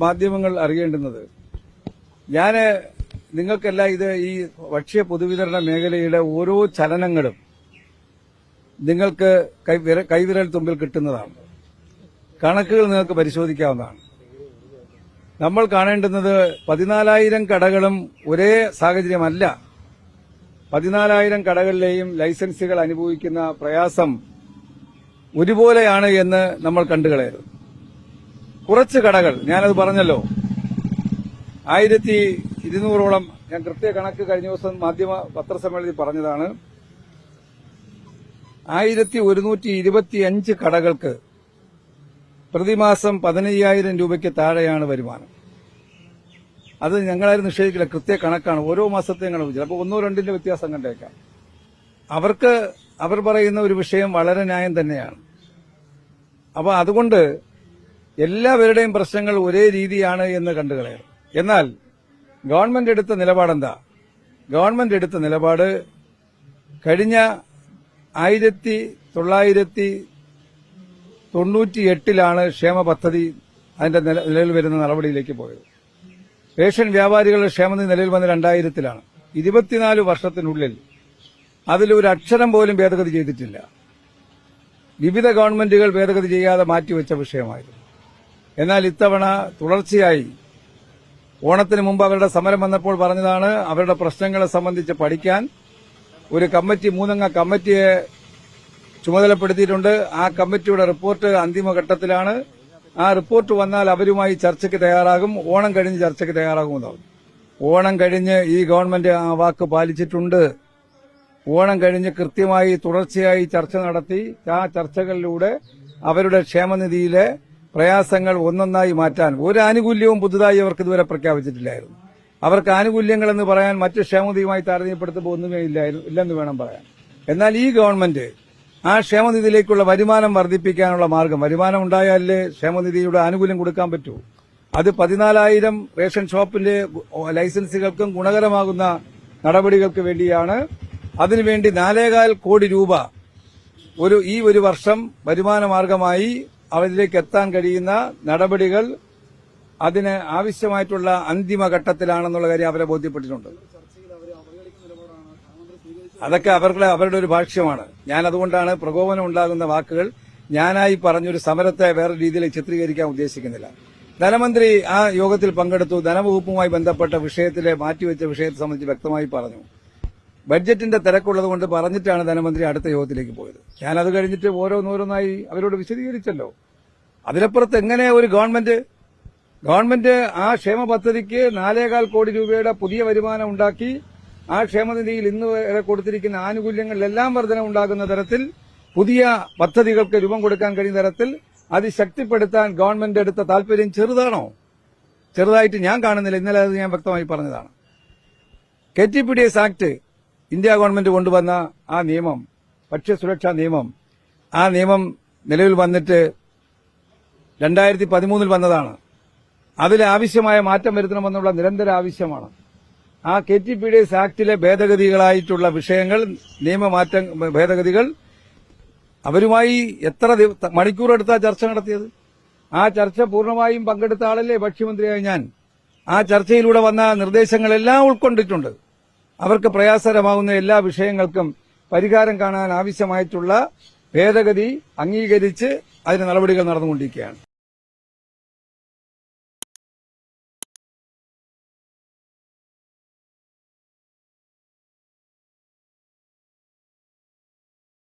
മാധ്യമങ്ങൾ അറിയേണ്ടുന്നത്. ഞാൻ നിങ്ങൾക്കെല്ലാം ഇത് ഈ ഭക്ഷ്യ പൊതുവിതരണ മേഖലയുടെ ഓരോ ചലനങ്ങളും നിങ്ങൾക്ക് കൈവിര- കൈവിരൽ തുമ്പിൽ കിട്ടുന്നതാണ്. കണക്കുകൾ നിങ്ങൾക്ക് പരിശോധിക്കാവുന്നതാണ്. നമ്മൾ കാണേണ്ടുന്നത് പതിനാലായിരം കടകളും ഒരേ സാഹചര്യമല്ല. പതിനാലായിരം കടകളിലെയും ലൈസൻസുകൾ അനുഭവിക്കുന്ന പ്രയാസം ഒരുപോലെയാണ് എന്ന് നമ്മൾ കണ്ടുകളയരുത്. കുറച്ച് കടകൾ ഞാനത് പറഞ്ഞല്ലോ. ആയിരത്തി ഇരുന്നൂറോളം ഞാൻ കൃത്യ കണക്ക് കഴിഞ്ഞ ദിവസം മാധ്യമ പത്രസമ്മേളനത്തിൽ പറഞ്ഞതാണ്. ആയിരത്തി ഒരുന്നൂറ്റി ഇരുപത്തിയഞ്ച് കടകൾക്ക് പ്രതിമാസം പതിനയ്യായിരം രൂപയ്ക്ക് താഴെയാണ് വരുമാനം. അത് ഞങ്ങളാരും നിഷേധിക്കില്ല കൃത്യ കണക്കാണ്. ഓരോ മാസത്തെ ഞങ്ങൾ ചിലപ്പോൾ ഒന്നോ രണ്ടിന്റെ വ്യത്യാസം കണ്ടേക്കാം. അവർക്ക് അവർ പറയുന്ന ഒരു വിഷയം വളരെ ന്യായം തന്നെയാണ്. അപ്പോൾ അതുകൊണ്ട് എല്ലാവരുടെയും പ്രശ്നങ്ങൾ ഒരേ രീതിയാണ് എന്ന് കണ്ടുകളയണം എന്നാൽ ഗവൺമെന്റ് എടുത്ത നിലപാടെന്താ? ഗവൺമെന്റ് എടുത്ത നിലപാട് കഴിഞ്ഞ ആയിരത്തി തൊള്ളായിരത്തി തൊണ്ണൂറ്റിയെട്ടിലാണ് ക്ഷേമ പദ്ധതി അതിന്റെ നിലയിൽ വരുന്ന നടപടിയിലേക്ക് പോയത്. റേഷൻ വ്യാപാരികളുടെ ക്ഷേമനിധി നിലയിൽ വന്ന രണ്ടായിരത്തിലാണ്. ഇരുപത്തിനാല് വർഷത്തിനുള്ളിൽ അതിലൊരു അക്ഷരം പോലും ഭേദഗതി ചെയ്തിട്ടില്ല. വിവിധ ഗവൺമെന്റുകൾ ഭേദഗതി ചെയ്യാതെ മാറ്റിവെച്ച വിഷയമായിരുന്നു. എന്നാൽ ഇത്തവണ തുടർച്ചയായി ഓണത്തിന് മുമ്പ് അവരുടെ സമരം വന്നപ്പോൾ പറഞ്ഞതാണ് അവരുടെ പ്രശ്നങ്ങളെ സംബന്ധിച്ച് പഠിക്കാൻ ഒരു കമ്മിറ്റി മൂന്നംഗ കമ്മിറ്റിയെ ചുമതലപ്പെടുത്തിയിട്ടുണ്ട്. ആ കമ്മിറ്റിയുടെ റിപ്പോർട്ട് അന്തിമഘട്ടത്തിലാണ്. ആ റിപ്പോർട്ട് വന്നാൽ അവരുമായി ചർച്ചയ്ക്ക് തയ്യാറാകും. ഓണം കഴിഞ്ഞ് ചർച്ചയ്ക്ക് തയ്യാറാകുമെന്നാവും ഓണം കഴിഞ്ഞ് ഈ ഗവൺമെന്റ് ആ വാക്ക് പാലിച്ചിട്ടുണ്ട്. ഓണം കഴിഞ്ഞ് കൃത്യമായി തുടർച്ചയായി ചർച്ച നടത്തി ആ ചർച്ചകളിലൂടെ അവരുടെ ക്ഷേമനിധിയിലെ പ്രയാസങ്ങൾ ഒന്നൊന്നായി മാറ്റാൻ ഒരു ആനുകൂല്യവും പുതുതായി അവർക്ക് ഇതുവരെ പ്രഖ്യാപിച്ചിട്ടില്ലായിരുന്നു. അവർക്ക് ആനുകൂല്യങ്ങൾ എന്ന് പറയാൻ മറ്റ് ക്ഷേമനിധിയുമായി താരതമ്യപ്പെടുത്തുമ്പോൾ ഒന്നുമേ ഇല്ലായിരുന്നു ഇല്ലെന്ന് വേണം പറയാൻ. എന്നാൽ ഈ ഗവൺമെന്റ് ആ ക്ഷേമനിധിയിലേക്കുള്ള വരുമാനം വർദ്ധിപ്പിക്കാനുള്ള മാർഗം വരുമാനം ഉണ്ടായാലേ ക്ഷേമനിധിയുടെ ആനുകൂല്യം കൊടുക്കാൻ പറ്റൂ. അത് പതിനാലായിരം റേഷൻ ഷോപ്പിന്റെ ലൈസൻസുകൾക്കും ഗുണകരമാകുന്ന നടപടികൾക്ക് വേണ്ടിയാണ്. അതിനുവേണ്ടി നാലേകാൽ കോടി രൂപ ഒരു ഈ ഒരു വർഷം വരുമാന മാർഗമായി അവരിലേക്ക് എത്താൻ കഴിയുന്ന നടപടികൾ അതിന് ആവശ്യമായിട്ടുള്ള അന്തിമഘട്ടത്തിലാണെന്നുള്ള കാര്യം അവരെ ബോധ്യപ്പെട്ടിട്ടുണ്ട്. അതൊക്കെ അവരുടെ അവരുടെ ഒരു ഭാഷ്യമാണ്. ഞാൻ അതുകൊണ്ടാണ് പ്രകോപനം ഉണ്ടാകുന്ന വാക്കുകൾ ഞാനായി പറഞ്ഞൊരു സമരത്തെ വേറെ രീതിയിൽ ചിത്രീകരിക്കാൻ ഉദ്ദേശിക്കുന്നില്ല. ധനമന്ത്രി ആ യോഗത്തിൽ പങ്കെടുത്തു. ധനവകുപ്പുമായി ബന്ധപ്പെട്ട വിഷയത്തിലെ മാറ്റിവെച്ച വിഷയത്തെ സംബന്ധിച്ച് വ്യക്തമായി പറഞ്ഞു. ബഡ്ജറ്റിന്റെ തിരക്കുള്ളത് കൊണ്ട് പറഞ്ഞിട്ടാണ് ധനമന്ത്രി അടുത്ത യോഗത്തിലേക്ക് പോയത്. ഞാൻ അത് കഴിഞ്ഞിട്ട് ഓരോന്നോരോന്നായി അവരോട് വിശദീകരിച്ചല്ലോ. അതിനപ്പുറത്ത് എങ്ങനെ ഒരു ഗവൺമെന്റ് ഗവൺമെന്റ് ആ ക്ഷേമ പദ്ധതിക്ക് നാലേകാൽ കോടി രൂപയുടെ പുതിയ വരുമാനം ഉണ്ടാക്കി ആ ക്ഷേമനിധിയിൽ ഇന്ന് വരെ കൊടുത്തിരിക്കുന്ന ആനുകൂല്യങ്ങളിലെല്ലാം വർധന ഉണ്ടാകുന്ന തരത്തിൽ പുതിയ പദ്ധതികൾക്ക് രൂപം കൊടുക്കാൻ കഴിയുന്ന തരത്തിൽ അത് ശക്തിപ്പെടുത്താൻ ഗവൺമെന്റ് എടുത്ത താല്പര്യം ചെറുതാണോ? ചെറുതായിട്ട് ഞാൻ കാണുന്നില്ല. ഇന്നലെ അത് ഞാൻ വ്യക്തമായി പറഞ്ഞതാണ്. K T P D S act India government കൊണ്ടുവന്ന ആ നിയമം ഭക്ഷ്യസുരക്ഷാ നിയമം ആ നിയമം നിലവിൽ വന്നിട്ട് രണ്ടായിരത്തി പതിമൂന്നിൽ വന്നതാണ്. അതിൽ ആവശ്യമായ മാറ്റം വരുത്തണമെന്നുള്ള നിരന്തര ആവശ്യമാണ്. ആ K T P D S ആക്ടിലെ ഭേദഗതികളായിട്ടുള്ള വിഷയങ്ങൾ നിയമമാറ്റം ഭേദഗതികൾ അവരുമായി എത്ര മണിക്കൂറെടുത്താ ചർച്ച നടത്തിയത്? ആ ചർച്ച പൂർണമായും പങ്കെടുത്ത ആളല്ലേ ഭക്ഷ്യമന്ത്രിയായ ഞാൻ? ആ ചർച്ചയിലൂടെ വന്ന നിർദ്ദേശങ്ങളെല്ലാം ഉൾക്കൊണ്ടിട്ടുണ്ട്. അവർക്ക് പ്രയാസകരമാകുന്ന എല്ലാ വിഷയങ്ങൾക്കും പരിഹാരം കാണാൻ ആവശ്യമായിട്ടുള്ള ഭേദഗതി അംഗീകരിച്ച് അതിന് നടപടികൾ നടന്നുകൊണ്ടിരിക്കുകയാണ്.